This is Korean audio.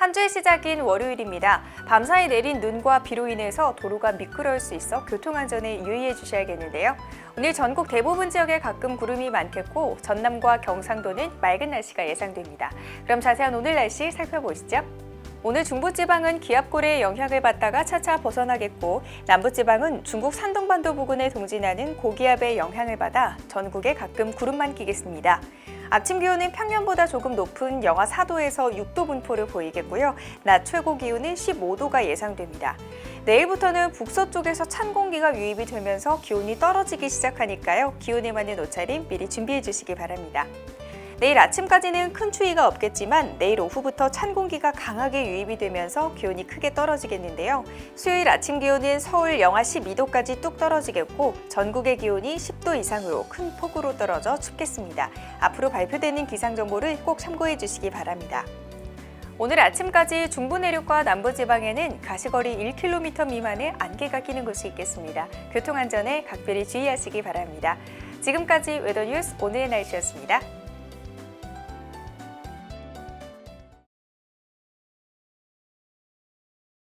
한 주의 시작인 월요일입니다. 밤사이 내린 눈과 비로 인해서 도로가 미끄러울 수 있어 교통안전에 유의해 주셔야겠는데요. 오늘 전국 대부분 지역에 가끔 구름이 많겠고 전남과 경상도는 맑은 날씨가 예상됩니다. 그럼 자세한 오늘 날씨 살펴보시죠. 오늘 중부지방은 기압골의 영향을 받다가 차차 벗어나겠고 남부지방은 중국 산동반도 부근에 동진하는 고기압의 영향을 받아 전국에 가끔 구름만 끼겠습니다. 아침 기온은 평년보다 조금 높은 영하 4도에서 6도 분포를 보이겠고요. 낮 최고 기온은 15도가 예상됩니다. 내일부터는 북서쪽에서 찬 공기가 유입이 되면서 기온이 떨어지기 시작하니까요. 기온에 맞는 옷차림 미리 준비해 주시기 바랍니다. 내일 아침까지는 큰 추위가 없겠지만 내일 오후부터 찬 공기가 강하게 유입이 되면서 기온이 크게 떨어지겠는데요. 수요일 아침 기온은 서울 영하 12도까지 뚝 떨어지겠고 전국의 기온이 10도 이상으로 큰 폭으로 떨어져 춥겠습니다. 앞으로 발표되는 기상 정보를 꼭 참고해 주시기 바랍니다. 오늘 아침까지 중부 내륙과 남부 지방에는 가시거리 1km 미만의 안개가 끼는 곳이 있겠습니다. 교통 안전에 각별히 주의하시기 바랍니다. 지금까지 웨더뉴스 오늘의 날씨였습니다.